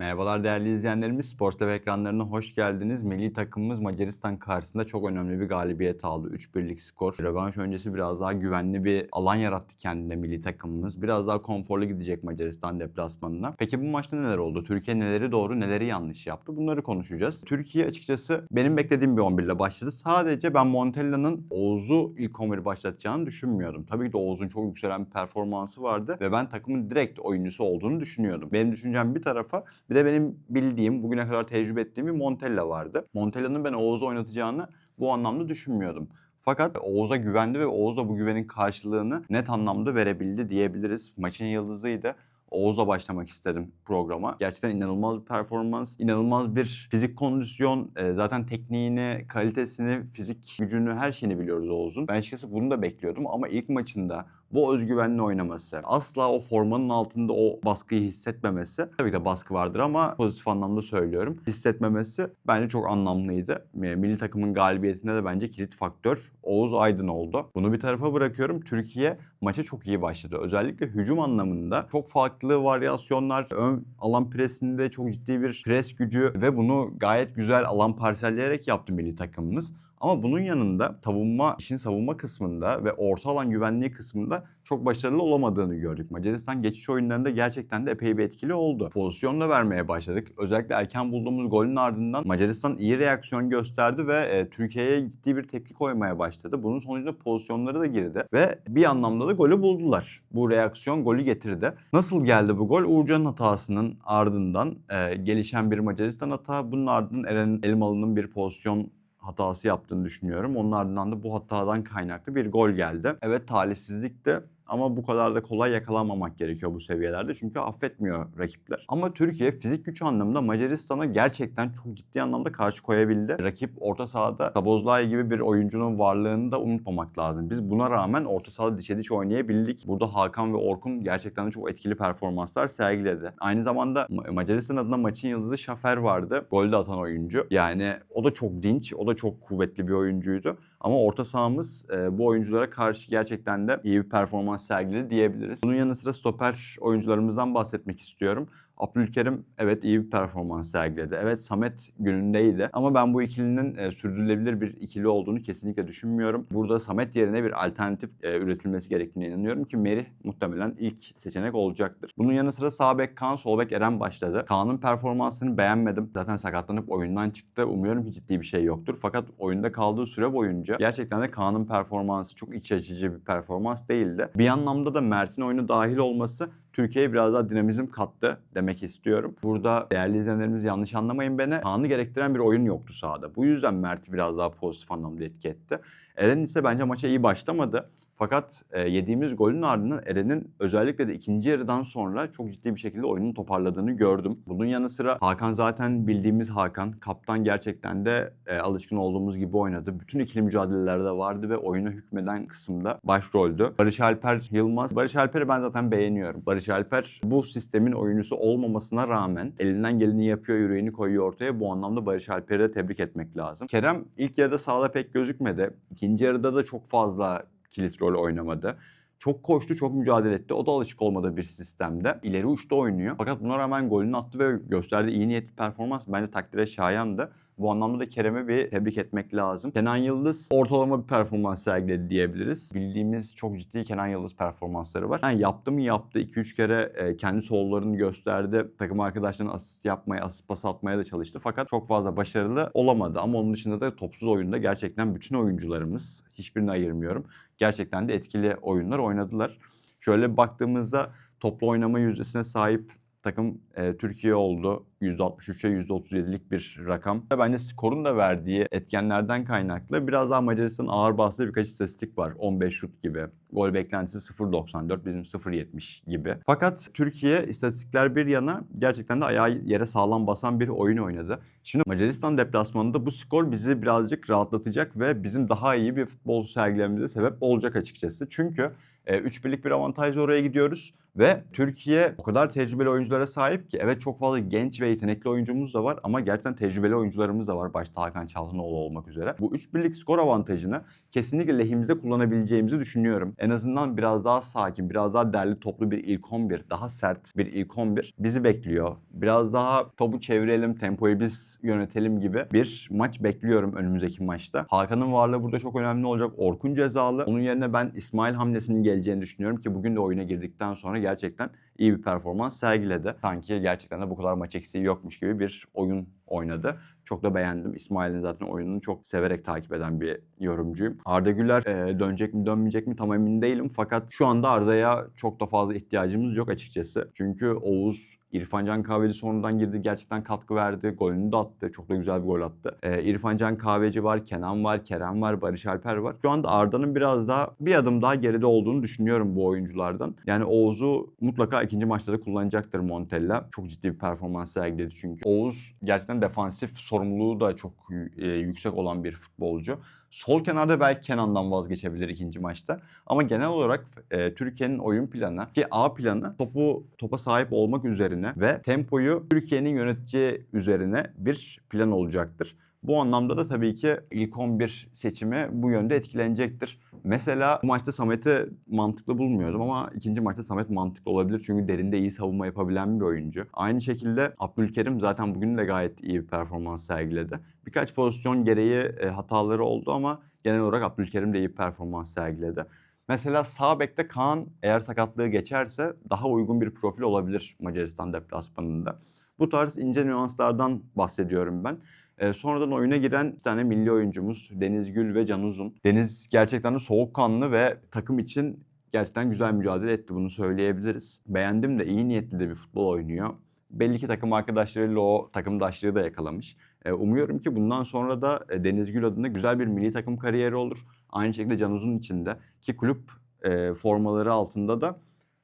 Merhabalar değerli izleyenlerimiz. Spor TV ekranlarına hoş geldiniz. Milli takımımız Macaristan karşısında çok önemli bir galibiyet aldı. 3-1'lik skor. Rövanş öncesi biraz daha güvenli bir alan yarattı kendine milli takımımız. Biraz daha konforlu gidecek Macaristan deplasmanına. Peki bu maçta neler oldu? Türkiye neleri doğru, neleri yanlış yaptı? Bunları konuşacağız. Türkiye açıkçası benim beklediğim bir 11 ile başladı. Sadece ben Montella'nın Oğuz'u ilk 11 başlatacağını düşünmüyordum. Tabii ki de Oğuz'un çok yükselen bir performansı vardı ve ben takımın direkt oyuncusu olduğunu düşünüyordum. Benim düşüncem bir tarafa bir de benim bildiğim, bugüne kadar tecrübe ettiğim bir Montella vardı. Montella'nın ben Oğuz'u oynatacağını bu anlamda düşünmüyordum. Fakat Oğuz'a güvendi ve Oğuz da bu güvenin karşılığını net anlamda verebildi diyebiliriz. Maçın yıldızıydı. Oğuz'la başlamak istedim programa. Gerçekten inanılmaz bir performans, inanılmaz bir fizik kondisyon, e, zaten tekniğini, kalitesini, fizik gücünü, her şeyini biliyoruz Oğuz'un. Ben açıkçası bunu da bekliyordum ama ilk maçında bu özgüvenle oynaması, asla o formanın altında o baskıyı hissetmemesi, tabii ki baskı vardır ama pozitif anlamda söylüyorum, hissetmemesi bence çok anlamlıydı. E, Milli takımın galibiyetinde de bence kilit faktör Oğuz Aydın oldu. Bunu bir tarafa bırakıyorum. Türkiye maça çok iyi başladı. Özellikle hücum anlamında çok farklı varyasyonlar, ön alan presinde çok ciddi bir pres gücü ve bunu gayet güzel alan parselleyerek yaptı milli takımımız. Ama bunun yanında savunma, işin savunma kısmında ve orta alan güvenliği kısmında çok başarılı olamadığını gördük. Macaristan geçiş oyunlarında gerçekten de epey bir etkili oldu. Pozisyon da vermeye başladık. Özellikle erken bulduğumuz golün ardından Macaristan iyi reaksiyon gösterdi ve e, Türkiye'ye ciddi bir tepki koymaya başladı. Bunun sonucunda pozisyonları da girdi ve bir anlamda da golü buldular. Bu reaksiyon golü getirdi. Nasıl geldi bu gol? Uğurcan'ın hatasının ardından e, gelişen bir Macaristan hata. Bunun ardından Eren Elmalı'nın bir pozisyon hatası yaptığını düşünüyorum. Onun ardından da bu hatadan kaynaklı bir gol geldi. Evet talihsizlikti ama bu kadar da kolay yakalanmamak gerekiyor bu seviyelerde. Çünkü affetmiyor rakipler. Ama Türkiye fizik güç anlamında Macaristan'a gerçekten çok ciddi anlamda karşı koyabildi. Rakip orta sahada Sabozlay gibi bir oyuncunun varlığını da unutmamak lazım. Biz buna rağmen orta sahada dişe diş oynayabildik. Burada Hakan ve Orkun gerçekten de çok etkili performanslar sergiledi. Aynı zamanda Ma- Macaristan adına maçın yıldızı Şafer vardı. Golde atan oyuncu. Yani o da çok dinç, o da çok kuvvetli bir oyuncuydu. Ama orta sahamız e, bu oyunculara karşı gerçekten de iyi bir performans sergiledi diyebiliriz. Bunun yanı sıra stoper oyuncularımızdan bahsetmek istiyorum. Abdülkerim evet iyi bir performans sergiledi. Evet Samet günündeydi ama ben bu ikilinin e, sürdürülebilir bir ikili olduğunu kesinlikle düşünmüyorum. Burada Samet yerine bir alternatif e, üretilmesi gerektiğine inanıyorum ki Merih muhtemelen ilk seçenek olacaktır. Bunun yanı sıra sağ bek Kaan, sol bek Eren başladı. Kaan'ın performansını beğenmedim. Zaten sakatlanıp oyundan çıktı. Umuyorum ki ciddi bir şey yoktur. Fakat oyunda kaldığı süre boyunca gerçekten de Kaan'ın performansı çok iç açıcı bir performans değildi. Bir anlamda da Mert'in oyunu dahil olması Türkiye'ye biraz daha dinamizm kattı demek istiyorum. Burada değerli izleyenlerimiz yanlış anlamayın beni. Kaan'ı gerektiren bir oyun yoktu sahada. Bu yüzden Mert'i biraz daha pozitif anlamda etki etti. Eren ise bence maça iyi başlamadı. Fakat e, yediğimiz golün ardından Eren'in özellikle de ikinci yarıdan sonra çok ciddi bir şekilde oyunun toparladığını gördüm. Bunun yanı sıra Hakan zaten bildiğimiz Hakan. Kaptan gerçekten de e, alışkın olduğumuz gibi oynadı. Bütün ikili mücadelelerde vardı ve oyuna hükmeden kısımda başroldü. Barış Alper Yılmaz. Barış Alper'i ben zaten beğeniyorum. Barış Alper bu sistemin oyuncusu olmamasına rağmen elinden geleni yapıyor, yüreğini koyuyor ortaya. Bu anlamda Barış Alper'i de tebrik etmek lazım. Kerem ilk yarıda sahada pek gözükmedi. İkinci yarıda da çok fazla kilit rol oynamadı. Çok koştu, çok mücadele etti. O da alışık olmadığı bir sistemde. İleri uçta oynuyor. Fakat buna rağmen golünü attı ve gösterdiği iyi niyetli performans bence takdire şayandı. Bu anlamda da Kerem'e bir tebrik etmek lazım. Kenan Yıldız ortalama bir performans sergiledi diyebiliriz. Bildiğimiz çok ciddi Kenan Yıldız performansları var. Yani yaptı mı yaptı. 2-3 kere e, kendi sollarını gösterdi. Takım arkadaşlarına asist yapmaya, asist pas atmaya da çalıştı. Fakat çok fazla başarılı olamadı. Ama onun dışında da topsuz oyunda gerçekten bütün oyuncularımız, hiçbirini ayırmıyorum. Gerçekten de etkili oyunlar oynadılar. Şöyle baktığımızda toplu oynama yüzdesine sahip takım e, Türkiye oldu. %63'e %37'lik bir rakam. Ve Bence skorun da verdiği etkenlerden kaynaklı biraz daha Macaristan'ın ağır bastığı birkaç istatistik var. 15 şut gibi. Gol beklentisi 0.94 bizim 0.70 gibi. Fakat Türkiye istatistikler bir yana gerçekten de ayağı yere sağlam basan bir oyun oynadı. Şimdi Macaristan deplasmanında bu skor bizi birazcık rahatlatacak ve bizim daha iyi bir futbol sergilememize sebep olacak açıkçası. Çünkü e, 3 birlik bir avantajla oraya gidiyoruz. Ve Türkiye o kadar tecrübeli oyunculara sahip ki evet çok fazla genç ve yetenekli oyuncumuz da var ama gerçekten tecrübeli oyuncularımız da var başta Hakan Çalhanoğlu olmak üzere. Bu 3 birlik skor avantajını kesinlikle lehimize kullanabileceğimizi düşünüyorum. En azından biraz daha sakin, biraz daha derli toplu bir ilk 11, daha sert bir ilk 11 bizi bekliyor. Biraz daha topu çevirelim, tempoyu biz yönetelim gibi bir maç bekliyorum önümüzdeki maçta. Hakan'ın varlığı burada çok önemli olacak. Orkun cezalı. Onun yerine ben İsmail hamlesinin geleceğini düşünüyorum ki bugün de oyuna girdikten sonra gerçekten iyi bir performans sergiledi. Sanki gerçekten de bu kadar maç eksiği yokmuş gibi bir oyun oynadı. Çok da beğendim. İsmail'in zaten oyununu çok severek takip eden bir yorumcuyum. Arda Güler e, dönecek mi dönmeyecek mi tam emin değilim. Fakat şu anda Arda'ya çok da fazla ihtiyacımız yok açıkçası. Çünkü Oğuz İrfan Can Kahveci sonradan girdi. Gerçekten katkı verdi. Golünü de attı. Çok da güzel bir gol attı. Ee, İrfan Can Kahveci var, Kenan var, Kerem var, Barış Alper var. Şu anda Arda'nın biraz daha bir adım daha geride olduğunu düşünüyorum bu oyunculardan. Yani Oğuz'u mutlaka ikinci maçta da kullanacaktır Montella. Çok ciddi bir performans sergiledi çünkü. Oğuz gerçekten defansif sorumluluğu da çok e, yüksek olan bir futbolcu. Sol kenarda belki Kenan'dan vazgeçebilir ikinci maçta. Ama genel olarak e, Türkiye'nin oyun planı ki A planı topu topa sahip olmak üzerine ve tempoyu Türkiye'nin yöneteceği üzerine bir plan olacaktır. Bu anlamda da tabii ki ilk 11 seçimi bu yönde etkilenecektir. Mesela bu maçta Samet'i mantıklı bulmuyordum ama ikinci maçta Samet mantıklı olabilir. Çünkü derinde iyi savunma yapabilen bir oyuncu. Aynı şekilde Abdülkerim zaten bugün de gayet iyi bir performans sergiledi. Birkaç pozisyon gereği e, hataları oldu ama genel olarak Abdülkerim de iyi bir performans sergiledi. Mesela sağ bekte Kaan eğer sakatlığı geçerse daha uygun bir profil olabilir Macaristan deplasmanında. Bu tarz ince nüanslardan bahsediyorum ben. E, sonradan oyuna giren bir tane milli oyuncumuz Deniz Gül ve Can Uzun. Deniz gerçekten de soğukkanlı ve takım için gerçekten güzel mücadele etti bunu söyleyebiliriz. Beğendim de iyi niyetli de bir futbol oynuyor. Belli ki takım arkadaşlarıyla o takımdaşlığı da yakalamış. E, umuyorum ki bundan sonra da e, Deniz Gül adına güzel bir milli takım kariyeri olur. Aynı şekilde Can Uzun için de ki kulüp e, formaları altında da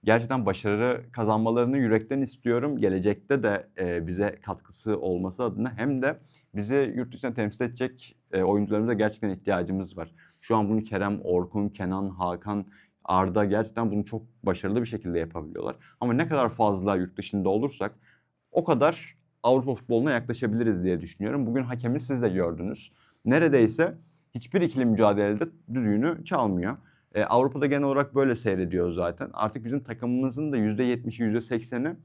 gerçekten başarı kazanmalarını yürekten istiyorum. Gelecekte de e, bize katkısı olması adına hem de bizi yurt dışına temsil edecek e, oyuncularımıza gerçekten ihtiyacımız var. Şu an bunu Kerem, Orkun, Kenan, Hakan, Arda gerçekten bunu çok başarılı bir şekilde yapabiliyorlar. Ama ne kadar fazla yurt dışında olursak o kadar Avrupa futboluna yaklaşabiliriz diye düşünüyorum. Bugün hakemi siz de gördünüz. Neredeyse hiçbir ikili mücadelede düdüğünü çalmıyor. E, Avrupa'da genel olarak böyle seyrediyor zaten. Artık bizim takımımızın da %70'i %80'i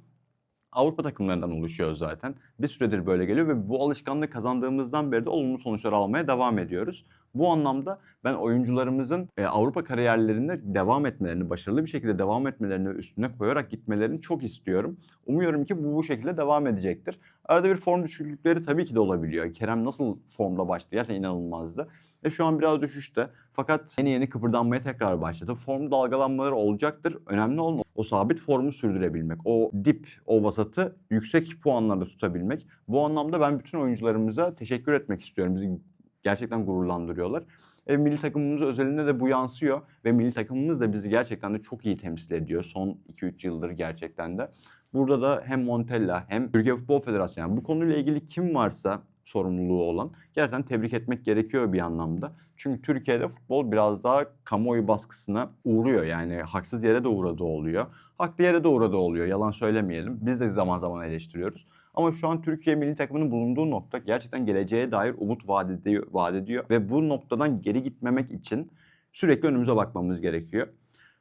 Avrupa takımlarından oluşuyor zaten. Bir süredir böyle geliyor ve bu alışkanlığı kazandığımızdan beri de olumlu sonuçlar almaya devam ediyoruz. Bu anlamda ben oyuncularımızın e, Avrupa kariyerlerinde devam etmelerini, başarılı bir şekilde devam etmelerini üstüne koyarak gitmelerini çok istiyorum. Umuyorum ki bu bu şekilde devam edecektir. Arada bir form düşüklükleri tabii ki de olabiliyor. Kerem nasıl formda başladı? Gerçekten inanılmazdı. Ve şu an biraz düşüşte. Fakat yeni yeni kıpırdanmaya tekrar başladı. Form dalgalanmaları olacaktır. Önemli olan o sabit formu sürdürebilmek. O dip, o vasatı yüksek puanlarda tutabilmek. Bu anlamda ben bütün oyuncularımıza teşekkür etmek istiyorum. Bizi gerçekten gururlandırıyorlar. E, milli takımımız özelinde de bu yansıyor ve milli takımımız da bizi gerçekten de çok iyi temsil ediyor son 2-3 yıldır gerçekten de. Burada da hem Montella hem Türkiye Futbol Federasyonu yani bu konuyla ilgili kim varsa sorumluluğu olan gerçekten tebrik etmek gerekiyor bir anlamda. Çünkü Türkiye'de futbol biraz daha kamuoyu baskısına uğruyor. Yani haksız yere de uğradığı oluyor. Haklı yere de uğradığı oluyor. Yalan söylemeyelim. Biz de zaman zaman eleştiriyoruz. Ama şu an Türkiye milli takımının bulunduğu nokta gerçekten geleceğe dair umut vaat ediyor, vaat ediyor. Ve bu noktadan geri gitmemek için sürekli önümüze bakmamız gerekiyor.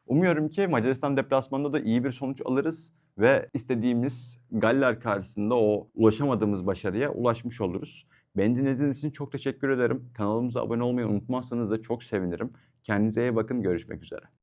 Umuyorum ki Macaristan deplasmanında da iyi bir sonuç alırız ve istediğimiz Galler karşısında o ulaşamadığımız başarıya ulaşmış oluruz. Beni dinlediğiniz için çok teşekkür ederim. Kanalımıza abone olmayı unutmazsanız da çok sevinirim. Kendinize iyi bakın. Görüşmek üzere.